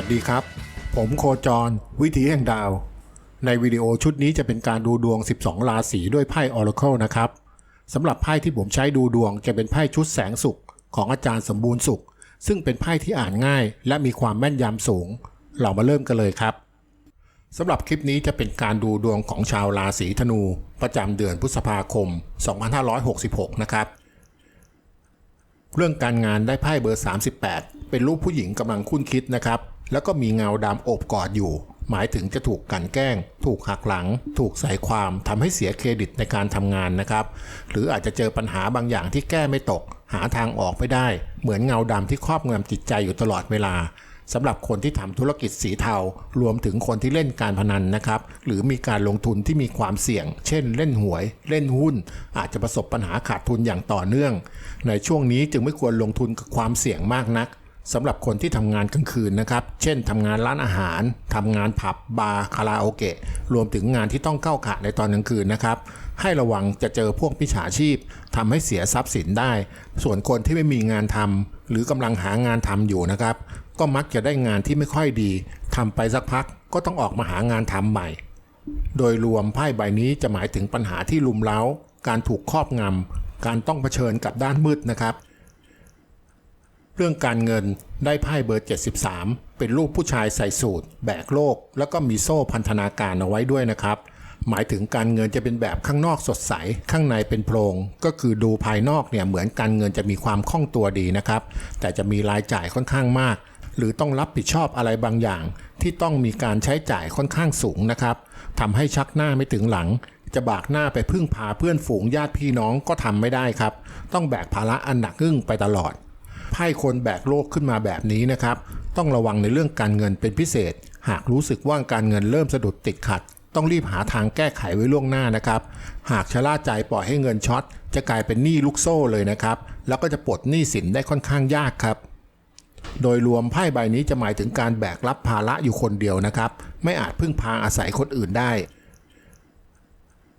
สวัสดีครับ ผมโคจร วิถีแห่งดาว ในวิดีโอชุดนี้จะเป็นการดูดวง 12 ราศีด้วยไพ่ Oracle นะครับสำหรับไพ่ที่ผมใช้ดูดวงจะเป็นไพ่ชุดแสงสุข ของอาจารย์สมบูรณ์สุข ซึ่งเป็นไพ่ที่อ่านง่าย และมีความแม่นยำสูง เรามาเริ่มกันเลยครับสำหรับคลิปนี้จะเป็นการดูดวงของชาวราศีธนู ประจำเดือนพฤษภาคม 2566 นะครับ เรื่องการงานได้ไพ่เบอร์ 38 เป็นรูปผู้หญิงกำลังคุ้นคิดนะครับ แล้วก็มีเงาดำโอบกอดอยู่ หมายถึงจะถูกกลันแกล้ง ถูกหักหลัง ถูกใส่ความทำให้เสียเครดิตในการทำงานนะครับ หรืออาจจะเจอปัญหาบางอย่างที่แก้ไม่ตก หาทางออกไม่ได้ เหมือนเงาดำที่ครอบงำจิตใจอยู่ตลอดเวลา สำหรับคนที่ทำธุรกิจสีเทา รวมถึงคนที่เล่นการพนันนะครับ หรือมีการลงทุนที่มีความเสี่ยง เช่น เล่นหวย เล่นหุ้น อาจจะประสบปัญหาขาดทุนอย่างต่อเนื่อง ในช่วงนี้จึงไม่ควรลงทุนกับความเสี่ยงมากนักสำหรับคนที่ทำงานกลางคืนนะครับ เช่นทำงานร้านอาหาร ทำงานผับ บาร์ คาราโอเกะ รวมถึงงานที่ต้องเข้าขะในตอนกลางคืนนะครับ ให้ระวังจะเจอพวกมิจฉาชีพทำให้เสียทรัพย์สินได้ ส่วนคนที่ไม่มีงานทำหรือกำลังหางานทำอยู่นะครับ ก็มักจะได้งานที่ไม่ค่อยดีทำไปสักพักก็ต้องออกมาหางานทำใหม่ โดยรวมไพ่ใบนี้จะหมายถึงปัญหาที่ลุมเล้า การถูกครอบงำการต้องเผชิญกับด้านมืดนะครับ เรื่องการเงินได้ไพ่เบอร์ 73 เป็นรูปผู้ชายใส่สูทแบกโลก แล้วก็มีโซ่พันธนาการเอาไว้ด้วยนะครับหมายถึงการเงินจะเป็นแบบข้างนอกสดใส ข้างในเป็นโพรง ก็คือดูภายนอกเนี่ยเหมือนการเงินจะมีความคล่องตัวดีนะครับ แต่จะมีรายจ่ายค่อนข้างมาก หรือต้องรับผิดชอบอะไรบางอย่าง ที่ต้องมีการใช้จ่ายค่อนข้างสูงนะครับทำให้ชักหน้าไม่ถึงหลัง จะบากหน้าไปพึ่งพาเพื่อนฝูงญาติพี่น้องก็ทำไม่ได้ครับ ต้องแบกภาระอันหนักอึ้งไปตลอดไพ่คนแบกโลกขึ้นมาแบบนี้นะครับ ต้องระวังในเรื่องการเงินเป็นพิเศษ หากรู้สึกว่าการเงินเริ่มสะดุดติดขัด ต้องรีบหาทางแก้ไขไว้ล่วงหน้านะครับ หากชะล่าใจปล่อยให้เงินช็อตจะกลายเป็นหนี้ลูกโซ่เลยนะครับ แล้วก็จะปลดหนี้สินได้ค่อนข้างยากครับ โดยรวมไพ่ใบนี้จะหมายถึงการแบกรับภาระอยู่คนเดียวนะครับ ไม่อาจพึ่งพาอาศัยคนอื่นได้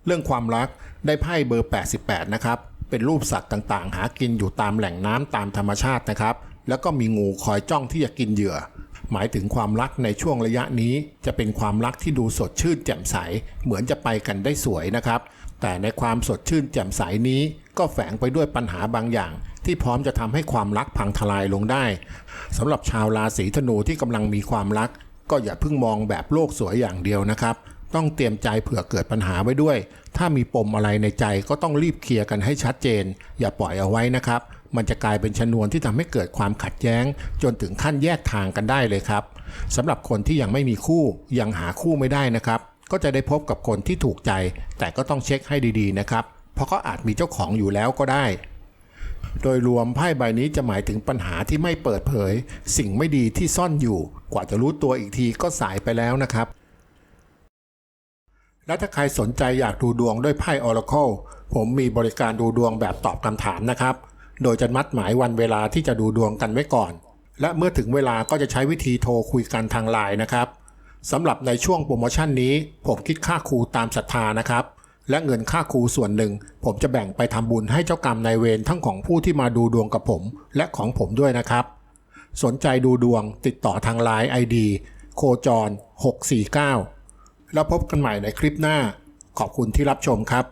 เรื่องความรักได้ไพ่เบอร์ 88 นะครับ เป็นรูปสัตว์ต่างๆ หากินอยู่ตามแหล่งน้ำตามธรรมชาตินะครับ แล้วก็มีงูคอยจ้องที่จะกินเหยื่อ หมายถึงความรักในช่วงระยะนี้ จะเป็นความรักที่ดูสดชื่นแจ่มใส เหมือนจะไปกันได้สวยนะครับ แต่ในความสดชื่นแจ่มใสนี้ ก็แฝงไปด้วยปัญหาบางอย่าง ที่พร้อมจะทำให้ความรักพังทลายลงได้สำหรับชาวราศีธนูที่กำลังมีความรัก ก็อย่าเพิ่งมองแบบโลกสวยอย่างเดียวนะครับต้องเตรียมใจเผื่อเกิดปัญหาไว้ด้วย ถ้ามีปมอะไรในใจก็ต้องรีบเคลียร์กันให้ชัดเจน อย่าปล่อยเอาไว้นะครับ มันจะกลายเป็นชนวนที่ทำให้เกิดความขัดแย้ง จนถึงขั้นแยกทางกันได้เลยครับสำหรับคนที่ยังไม่มีคู่ยังหาคู่ไม่ได้นะครับ ก็จะได้พบกับคนที่ถูกใจ แต่ก็ต้องเช็คให้ดีๆนะครับ เพราะเขาอาจมีเจ้าของอยู่แล้วก็ได้ โดยรวมไพ่ใบนี้จะหมายถึงปัญหาที่ไม่เปิดเผย สิ่งไม่ดีที่ซ่อนอยู่ กว่าจะรู้ตัวอีกทีก็สายไปแล้วนะครับ และถ้าใครสนใจอยากดูดวงด้วยไพ่ Oracle ผมมีบริการดูดวงแบบตอบคำถามนะครับ โดยจะมัดหมายวันเวลาที่จะดูดวงกันไว้ก่อน และเมื่อถึงเวลาก็จะใช้วิธีโทรคุยกันทางไลน์นะครับสำหรับในช่วงโปรโมชั่นนี้ ผมคิดค่าครูตามศรัทธานะครับ และเงินค่าครูส่วนหนึ่ง ผมจะแบ่งไปทำบุญให้เจ้ากรรมนายเวรทั้งของผู้ที่มาดูดวงกับผม และของผมด้วยนะครับ สนใจดูดวงติดต่อทางไลน์ ID โคจร 649 แล้วพบกันใหม่ในคลิปหน้า ขอบคุณที่รับชมครับ